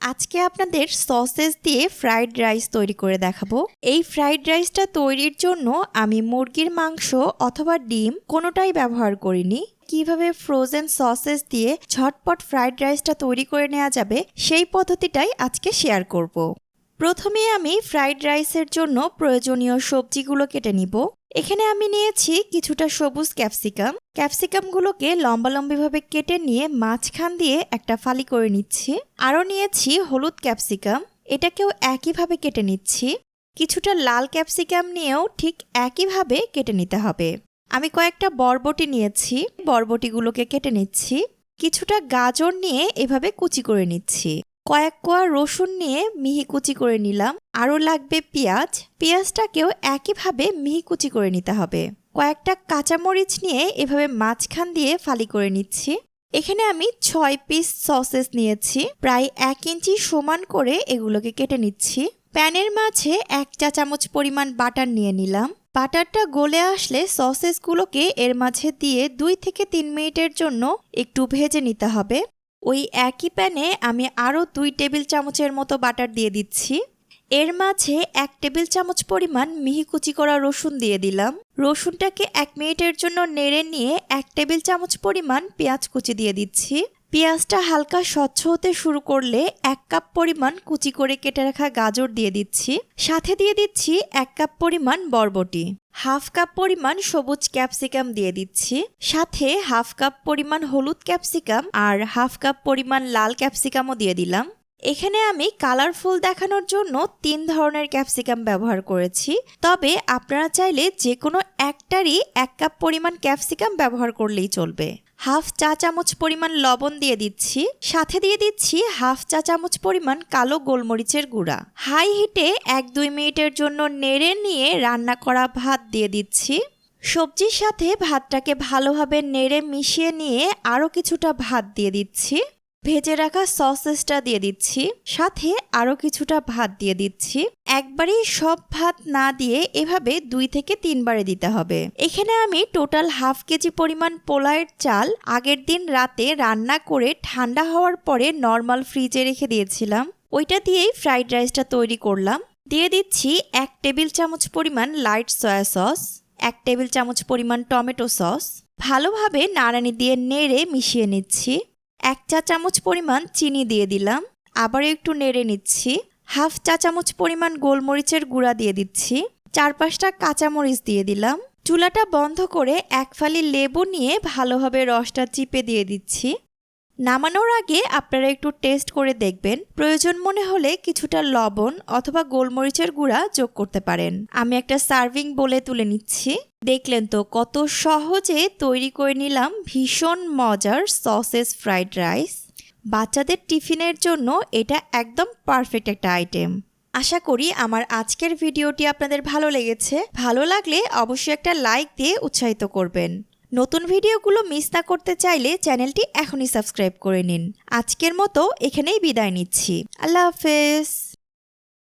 আজকে আপনাদের সসেস দিয়ে ফ্রাইড রাইস তৈরি করে দেখাবো। এই ফ্রাইড রাইসটা তৈরির জন্য আমি মুরগির মাংস অথবা ডিম কোনোটাই ব্যবহার করিনি। কীভাবে ফ্রোজেন সসেস দিয়ে ঝটপট ফ্রাইড রাইসটা তৈরি করে নেওয়া যাবে, সেই পদ্ধতিটাই আজকে শেয়ার করব। প্রথমে আমি ফ্রাইড রাইসের জন্য প্রয়োজনীয় সবজিগুলো কেটে নিব। এখানে আমি নিয়েছি কিছুটা সবুজ ক্যাপসিকাম। ক্যাপসিকামগুলোকে লম্বালম্বিভাবে কেটে নিয়ে মাঝখান দিয়ে একটা ফালি করে নিচ্ছি। আরও নিয়েছি হলুদ ক্যাপসিকাম। এটাকেও একইভাবে কেটে নিচ্ছি। কিছুটা লাল ক্যাপসিকাম নিয়েও ঠিক একইভাবে কেটে নিতে হবে। আমি কয়েকটা বরবটি নিয়েছি। বরবটিগুলোকে কেটে নিচ্ছি। কিছুটা গাজর নিয়ে এভাবে কুচি করে নিচ্ছি। কয়েক কোয়া রসুন নিয়ে মিহি কুচি করে নিলাম। আরও লাগবে পেঁয়াজ। পেঁয়াজটাকেও একইভাবে মিহি কুচি করে নিতে হবে। কয়েকটা কাঁচামরিচ নিয়ে এভাবে মাঝখান দিয়ে ফালি করে নিচ্ছি। এখানে আমি ছয় পিস সসেস নিয়েছি। প্রায় এক ইঞ্চি সমান করে এগুলোকে কেটে নিচ্ছি। প্যানের মাঝে এক চা চামচ পরিমাণ বাটার নিয়ে নিলাম। বাটারটা গলে আসলে সসেসগুলোকে এর মাঝে দিয়ে দুই থেকে তিন মিনিটের জন্য একটু ভেজে নিতে হবে। ওই একই প্যানে আমি আরও দুই টেবিল চামচের মতো বাটার দিয়ে দিচ্ছি। এর মাঝে এক টেবিল চামচ পরিমাণ মিহি কুচি করা রসুন দিয়ে দিলাম। রসুনটাকে এক মিনিটের জন্য নেড়ে নিয়ে এক টেবিল চামচ পরিমাণ পেঁয়াজ কুচি দিয়ে দিচ্ছি। পেঁয়াজটা হালকা স্বচ্ছ হতে শুরু করলে এক কাপ পরিমাণ কুচি করে কেটে রাখা গাজর দিয়ে দিচ্ছি। সাথে দিয়ে দিচ্ছি এক কাপ পরিমাণ বরবটি। হাফ কাপ পরিমাণ সবুজ ক্যাপসিকাম দিয়ে দিচ্ছি। সাথে হাফ কাপ পরিমাণ হলুদ ক্যাপসিকাম আর হাফ কাপ পরিমাণ লাল ক্যাপসিকামও দিয়ে দিলাম। এখানে আমি কালারফুল দেখানোর জন্য তিন ধরনের ক্যাপসিকাম ব্যবহার করেছি। তবে আপনারা চাইলে যে কোনো একটারই এক কাপ পরিমাণ ক্যাপসিকাম ব্যবহার করলেই চলবে। হাফ চা চামচ পরিমাণ লবণ দিয়ে দিচ্ছি। সাথে দিয়ে দিচ্ছি হাফ চা চামচ পরিমাণ কালো গোলমরিচের গুঁড়া। হাই হিটে এক দুই মিনিটের জন্য নেড়ে নিয়ে রান্না করা ভাত দিয়ে দিচ্ছি। সবজির সাথে ভাতটাকে ভালোভাবে নেড়ে মিশিয়ে নিয়ে আরও কিছুটা ভাত দিয়ে দিচ্ছি। ভেজে রাখা সসেসটা দিয়ে দিচ্ছি, সাথে আরও কিছুটা ভাত দিয়ে দিচ্ছি। একবারেই সব ভাত না দিয়ে এভাবে দুই থেকে তিনবারে দিতে হবে। এখানে আমি টোটাল হাফ কেজি পরিমাণ পোলায়ের চাল আগের দিন রাতে রান্না করে ঠান্ডা হওয়ার পরে নর্মাল ফ্রিজে রেখে দিয়েছিলাম। ওইটা দিয়েই ফ্রাইড রাইসটা তৈরি করলাম। দিয়ে দিচ্ছি এক টেবিল চামচ পরিমাণ লাইট সয়া সস, এক টেবিল চামচ পরিমাণ টমেটো সস। ভালোভাবে নাড়ানি দিয়ে নেড়ে মিশিয়ে নিচ্ছি। এক চা চামচ পরিমাণ চিনি দিয়ে দিলাম। আবার একটু নেড়ে নিচ্ছি। হাফ চা চামচ পরিমাণ গোলমরিচের গুঁড়া দিয়ে দিচ্ছি। চার পাঁচটা কাঁচামরিচ দিয়ে দিলাম। চুলাটা বন্ধ করে এক ফালি লেবু নিয়ে ভালোভাবে রসটা চিপে দিয়ে দিচ্ছি। নামানোর আগে আপনারা একটু টেস্ট করে দেখবেন। প্রয়োজন মনে হলে কিছুটা লবণ অথবা গোলমরিচের গুঁড়া যোগ করতে পারেন। আমি একটা সার্ভিং বলে তুলে নিচ্ছি। দেখলেন তো কত সহজে তৈরি করে নিলাম ভীষণ মজার সসেস ফ্রাইড রাইস। বাচ্চাদের টিফিনের জন্য এটা একদম পারফেক্ট একটা আইটেম। আশা করি আমার আজকের ভিডিওটি আপনাদের ভালো লেগেছে। ভালো লাগলে অবশ্যই একটা লাইক দিয়ে উৎসাহিত করবেন। নতুন ভিডিওগুলো মিস না করতে চাইলে চ্যানেলটি এখনই সাবস্ক্রাইব করে নিন। আজকের মতো এখানেই বিদায় নিচ্ছি। আল্লাহ হাফেজ।